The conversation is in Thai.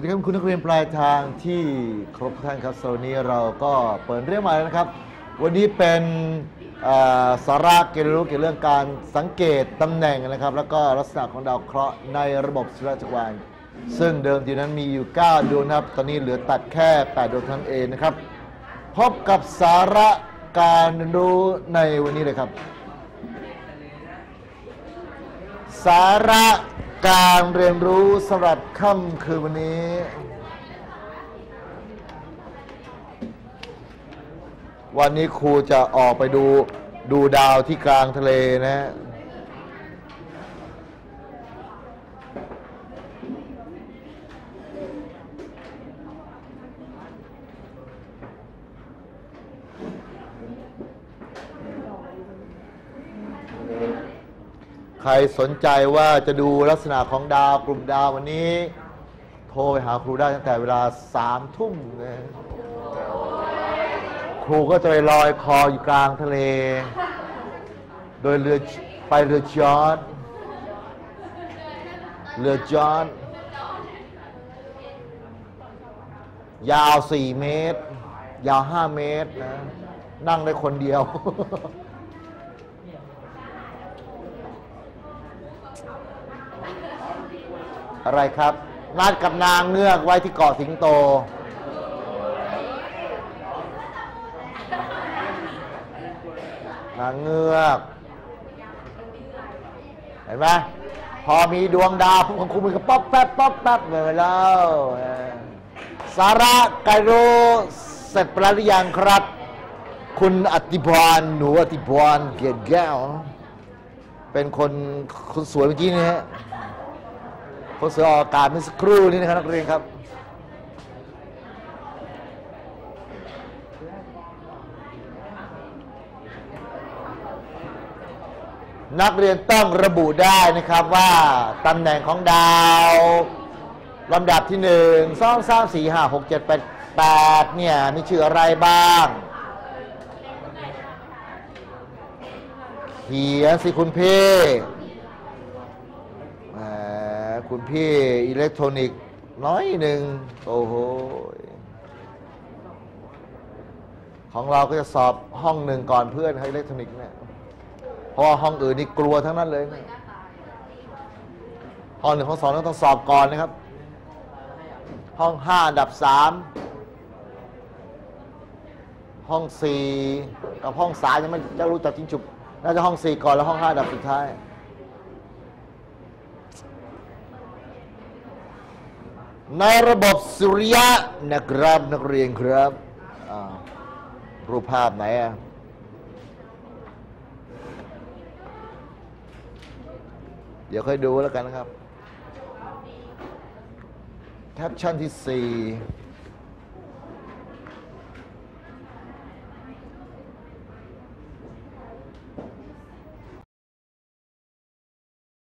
สวัสดีครับคุณนักเรียนปลายทางที่ครบท่านครับสวันนี้เราก็เปิดเรื่องใหม่แล้วนะครับ วันนี้เป็นสาระเกี่ยวรู้เกี่ยวกับเรื่องการสังเกตตำแหน่งนะครับ แล้วก็ลักษณะของดาวเคราะห์ในระบบสุริยะจักรวาลซึ่งเดิมทีนั้นมีอยู่ 9 ดวงนะครับ ตอนนี้เหลือตัดแค่ 8 ดวงเท่านั้นเองนะครับ พบกับสาระการเรียนรู้ในวันนี้เลยครับ สาระ การเรียนรู้สำหรับค่ำคืนวันนี้ วันนี้ครูจะออกไปดูดูดาวที่กลางทะเลนะ ใครสนใจว่าจะดูลักษณะของดาวกลุ่มดาววันนี้ โทรไปหาครูได้ตั้งแต่เวลาสามทุ่มนะครูก็จะไปลอยคออยู่กลางทะเล โดยเรือไปเรือจอดเรือจอดยาว4เมตร ยาว5เมตรนะ นั่งได้คนเดียว อะไรครับ นัดกับนางเงือกไว้ที่เกาะสิงโต นางเงือก เห็นไหมพอมีดวงดาวพวกของคุณมันก็ป๊อปแป๊บป๊อปแป๊บเลยแล้วสาระไกโรเสร็จไปแล้วหรือยังครับ คุณอติพรหนูอติพรเกียรติแก้ว เป็นคนคนสวยเมื่อกี้นี่ฮะ คนสออกอากาศเมื่อสักครู่นี้นะครับนักเรียนครับนักเรียนต้องระบุได้นะครับว่าตำแหน่งของดาวลำดับที่หนึ่งสองสามสี่ห้าหกเจ็ดแปดแปดเนี่ยมีชื่ออะไรบ้าง เขียนสิคุณพี่ คุณพี่อิเล็กทรอนิกส์น้อยหนึ่งโอ้โหของเราก็จะสอบห้องหนึ่งก่อนเพื่อนให้อิเล็กทรอนิกส์เนี่ยเพราะว่าห้องอื่นนี่กลัวทั้งนั้นเลยนะห้องหนึ่งห้องสองต้องสอบก่อนนะครับ ห้องห้าอันดับสามห้องสี่กับห้องสามยังไม่จะรู้จักจริงจุบน่าจะห้องสี่ก่อนแล้วห้องห้าอันดับสุดท้าย ในระบบสุริยะนะครับนักเรียนครับรูปภาพไหนอะเดี๋ยวค่อยดูแล้วกันนะครับ แคปชั่นที่ 4